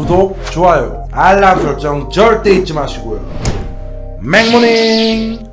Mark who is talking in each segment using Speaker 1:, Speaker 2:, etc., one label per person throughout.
Speaker 1: 구독, 좋아요, 알람 설정 절대 잊지 마시고요. 맥모닝!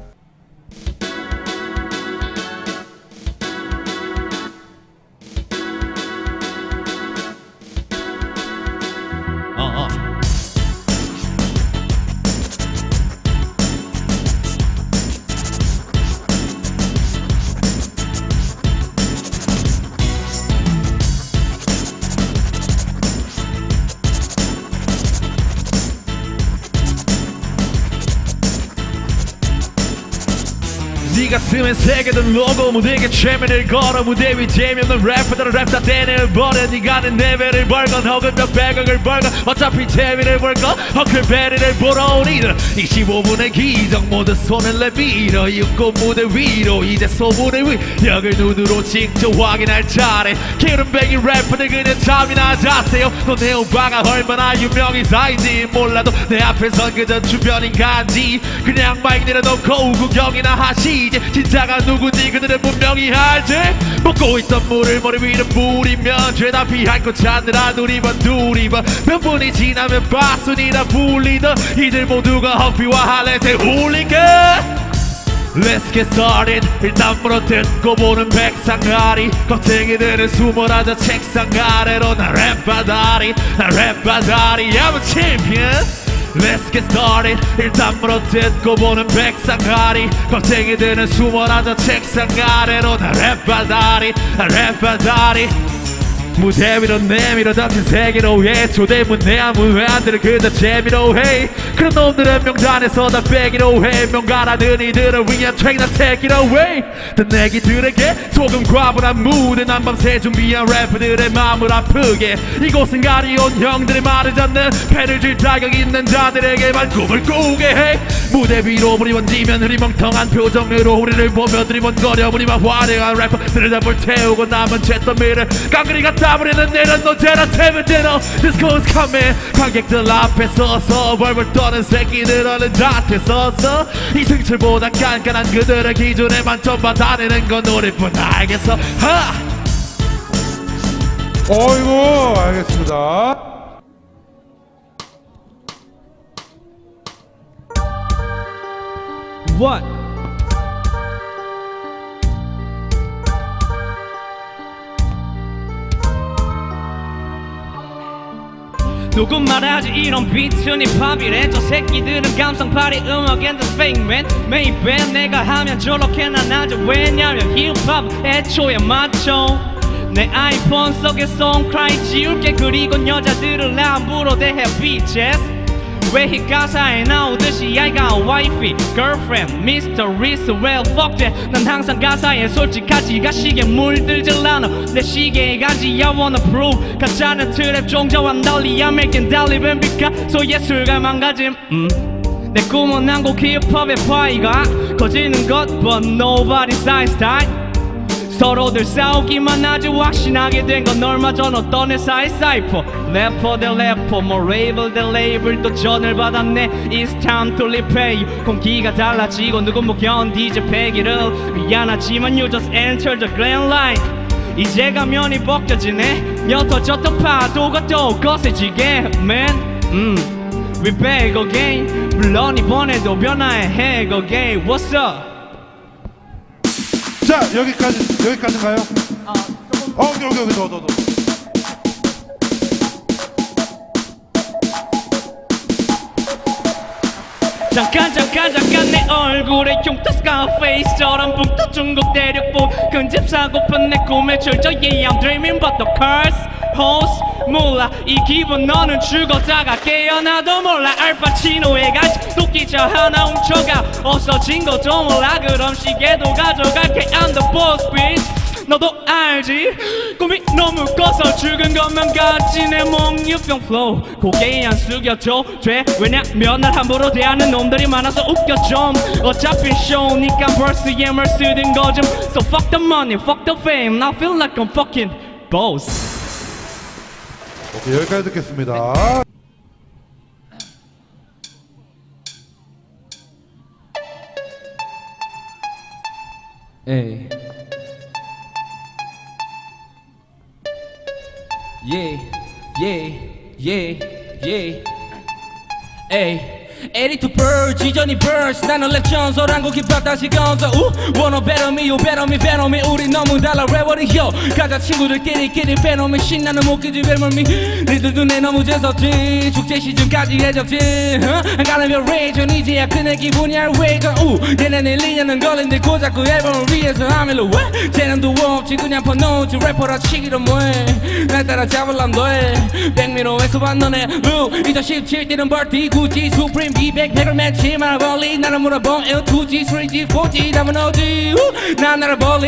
Speaker 2: 가 쓰면 세계던 로고 무대에 최면을 걸어 무대 위 재미없는 래퍼들은 랩다 떼내를 버려. 네가 는 레벨을 벌건 혹은 몇 백억을 벌건 어차피 재미를 볼건 허클베리를 보러 온 이들 25분의 기적 모두 손을 내밀어 입고 무대 위로 이제 소문을 위력을 눈으로 직접 확인할 차례. 기름뱅이 래퍼들 그냥 잠이나 자세요. 너내 오빠가 얼마나 유명인 사이인지 몰라도 내 앞에선 그저 주변인 간지. 그냥 마이크 내려놓고 구경이나 하시지 진짜가 누군지? 그들은 분명히 알지. 먹고 있던 물을 머리 위로 뿌리면 죄다 피할 것 찾느라 두리번 두리번. 몇 분이 지나면 바순이나 불리던 이들 모두가 허피와 할렛에 홀리게. Let's get started. 일단 물어 듣고 보는 백상아리. 겁쟁이들은 숨어라 저 책상 아래로 나 랩바다리. 나 랩바다리. I'm a champion Let's get started 일단 물어 듣고 보는 백상아리. 겁쟁이들은 숨어라 저 책상 아래로 나 랩바다리 나 랩바다리 무대 위로 내밀어 던진 세계로 해. 초대문 내 아무 왜안 들을 그저 재미로 해. 그런 놈들은 명단에서 다 빼기로 해. 명가라는 이들을 위한 트랙나 take it away 든 내기들에게 조금 과분한 무대 난밤새 준비한 래퍼들의 마음을 아프게. 이곳은 가리온 형들의 말을 잡는 패를 줄 자격 있는 자들에게만 꿈을 꾸게 해. 무대 위로 불이 번지면 흐리멍텅한 표정으로 우리를 보며 드리번거려 우리만 화려한 래퍼들을 다 불 태우고 남은 잿더미를 깡그리가 따버리는 내는 언제나 태블디너 디스코스 카메 관객들 앞에 서서 벌벌 떠는 새끼들 얼른 자태 서서 이승철보다 깐깐한 그들의 기준에 만점 받아내는 건 우리뿐 알겠어 하!
Speaker 1: 어이구, 알겠습니다.
Speaker 2: What? 누군 말하지? 이런 비트는 힙합이래. 저 새끼들은 감성파리 음악 앤더 페이맨 메이밴 내가 하면 저렇게 난 아주 왜냐면 힙합 애초에 맞죠. 내 아이폰 속에 송크라이 지울게. 그리고 여자들을 함부로 대해 bitches 왜이 가사에 나오듯이 got wifey, girlfriend, mysteries, well fuck that 난 항상 가사에 솔직하지 가시게 물들질 않아 내 시계에 가지 I wanna prove 가짜는 트랩 종자와 달리 I'm making 달리 뱀비카 소 예술가 망가짐 음. 내 꿈은 한국 힙합의 파이가 커지는 것 but nobody's style 서로들 싸우기만 아주 확신하게 된 건 얼마 전 어떤 회사의 사이퍼. 래퍼 대 래퍼 뭐 레이블 대 레이블 또 전을 받았네. It's time to repay. 공기가 달라지고 누군 못 견디지 패기를 미안하지만 you just enter the grand line. 이제 가면이 벗겨지네. 옅어졌던 파도가 또 거세지게. Man 음 We back again. 물론 이번에도 변화해 해거게 What's up
Speaker 1: 자, 여기까지, 여기까지인가요? 어, 오케이, 오케이, 오케이, 더, 더, 더.
Speaker 2: 잠깐 잠깐 잠깐 내 얼굴에 흉터 스카페이스처럼 붕떠 중국 대륙보 근집 사고픈 내 꿈의 철저 Yeah I'm dreaming but the curse host 몰라 이 기분 너는 죽었다가 깨어나도 몰라. 알파치노의 가지 도끼자 하나 훔쳐가. 없어진 것도 몰라. 그럼 시계도 가져갈게. I'm the boss bitch 너도 알지? 꿈이 너무 커서 죽은 것만 같지 내 몽유병 flow. 고개 안 숙여도 돼. 왜냐면 날 함부로 대하는 놈들이 많아서 웃겨 좀 어차피 쇼니까 벌써 예물 쓰던 거좀 So fuck the money, fuck the fame. I feel like I'm fucking boss.
Speaker 1: 오케이, 여기까지 듣겠습니다.
Speaker 3: Hey. Yeah, yeah, yeah, yeah. Ay. 82% 지전이 burst 나는 랩 전설한 곡 힙합 다시 건설 우 wanna better me you better me better me. 우리 너무 달라 랩버리 yo 가자 친구들끼리끼리 페노면 신나는 목기지 벨멀미 니들 눈에 너무 재수없지. 축제 시즌까지 해적지 안 가는 별 레이전 이제야 그네 기분이야 왜전 우 얘네는 1년은 걸린데 고작 그 앨범을 위해서 하밀로 왜? 재능도 없지 그냥 퍼놓지 래퍼라 치기로 뭐해? 날 따라 잡을람 너해 백미로에서 봤 너네 루2017 때는 벌티 구찌 수프림 200 100을 맨치 말아 벌리 나를 물어봐 1 2G 3G 4G 답은 어디 우, 난 나를 벌리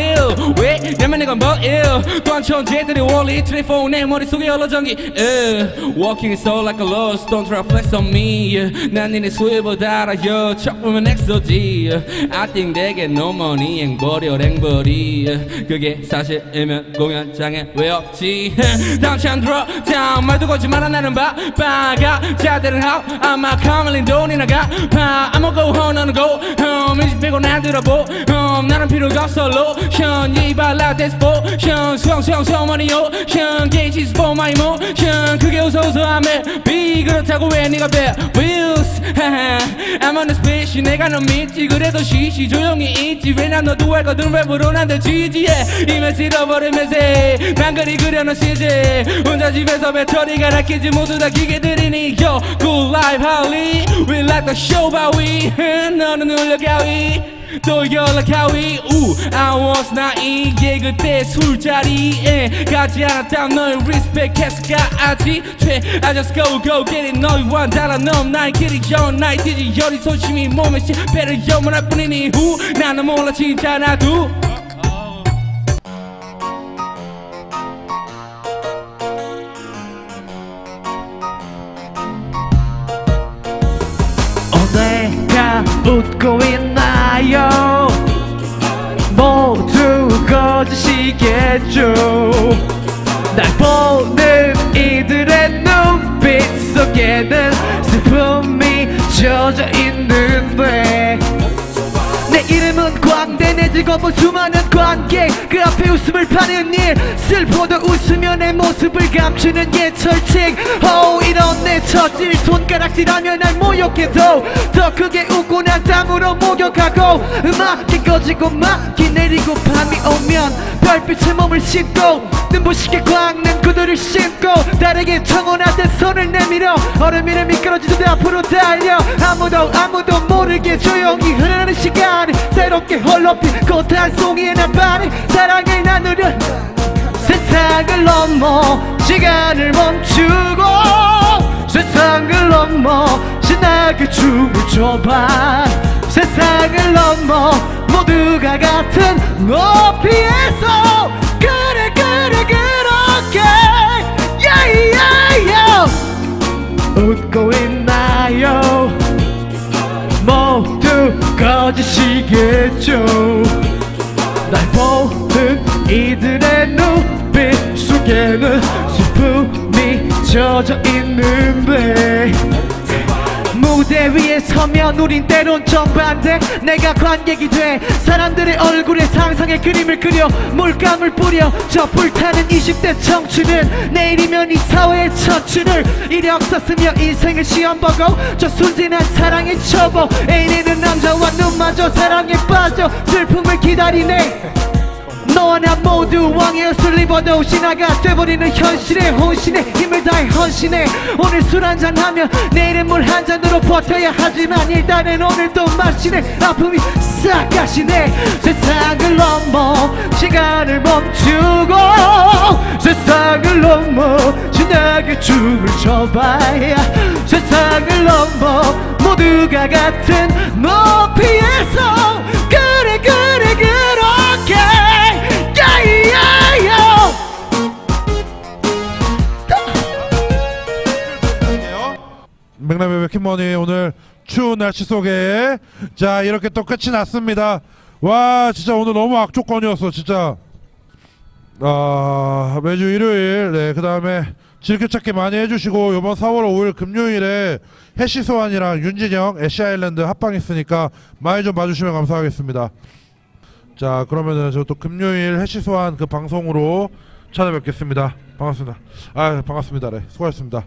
Speaker 3: 왜? 내면 이건 벌일? 또한 천재들이 원리. 트리포 내 머릿속에 흘러전기. uh, Walking is so like a lost. Don't try flex on me. 난 니네 수위보다 알아요. 척 보면 엑소지. I think get no money. 앵벌이 어 랭벌이. yeah. 그게 사실이면 공연장에 왜 없지? 당찬 들어. 다음 말도 마라. 나는 바빠가. 자들은 how 아마 카멜린 돈이 나가? 파 I'm go home 너는 go. home 이집 빼고 난 들어보. home 나는 필요가 없어 로션 이발 라떼 스포션 수영 수영 수영 머니요. 션 게이지 for my emotion 그게 웃어 웃어 하면 B 그렇다고 왜 네가 배? Wheels I'm on the space 내가 너 믿지. 그래도 시시 조용히 있지. 왜난 너도 알거든 랩으로 난데 지지해. 이면 잃어버리면서 난 그리 그려놓은 시제 혼자 집에서 배터리가 락히지 모두 다 기계들이니. Yo good life Holly We like the show 바위 너는 울려 가위 또 연락하위 우 I was 나 이게 그때 술자리에 가지 않았다면 널 respect 했을까 아직 퇴 I just go go get it. 너희 완 달아 넌 나의 길이 전 나의 뒤지 열이 소심히 몸에 실패를 염원할 뿐이니. 후 나는 몰라 진짜 나도
Speaker 4: 웃고 있나요? 모두 거짓이겠죠. 날 보는 이들의 눈빛 속에는 슬픔이 젖어 있는 직업은 수많은 관객. 그 앞에 웃음을 파는 일. 슬퍼도 웃으며 내 모습을 감추는 예철칙. 호 이런 내 처질 손가락질하며 날 모욕해도 더 크게 웃고 난 땀으로 목욕하고 음악이 꺼지고 막이 내리고 면 별빛에 몸을 씻고 눈부시게 광는 구두를 신고 다르게 청혼하듯 손을 내밀어 얼음 위를 미끄러지듯 앞으로 달려. 아무도 아무도 모르게 조용히 흐르는 시간이 새롭게 홀로핀 꽃한 송이의 나발이 사랑을 나누려 세상을 넘어 시간을 멈추고 세상을 넘어 신나게 춤을 춰봐 세상을 넘어 모두가 같은 높이에서 그래 그래 그렇게. 야야야 웃고 있나요? 모두 거짓이겠죠. 날 보는 이들의 눈빛 속에는 슬픔이 젖어 있는데 무대 위에 서면 우린 때론 정반대 내가 관객이 돼. 사람들의 얼굴에 상상의 그림을 그려. 물감을 뿌려. 저 불타는 20대 청춘은 내일이면 이 사회의 천춘을. 이력 썼으며 인생을 시험 보고 저 순진한 사랑에 쳐보 애인이는 남자와 눈마저 사랑에 빠져. 슬픔을 기다리네 나 모두 왕의 옷을 입어도 신화가 돼버리는 현실에 혼신에 힘을 다해 헌신해. 오늘 술 한잔 하면 내일은 물 한 잔으로 버텨야 하지만 일단은 오늘도 마시네. 아픔이 싹 가시네. 세상을 넘어 시간을 멈추고 세상을 넘어 신나게 춤을 춰봐야 세상을 넘어 모두가 같은 높이에서
Speaker 1: 맥남의 백힌머니 오늘 추운 날씨 속에 자 이렇게 또 끝이 났습니다. 와 진짜 오늘 너무 악조건이었어 진짜. 아 매주 일요일 네그 다음에 즐겨찾기 많이 해주시고 이번 4월 5일 금요일에 해시 소환이랑 윤진영 애쉬 아일랜드 합방 있으니까 많이 좀 봐주시면 감사하겠습니다. 자 그러면은 저 또 금요일 해시 소환 그 방송으로 찾아뵙겠습니다. 반갑습니다. 아 반갑습니다. 네 수고하셨습니다.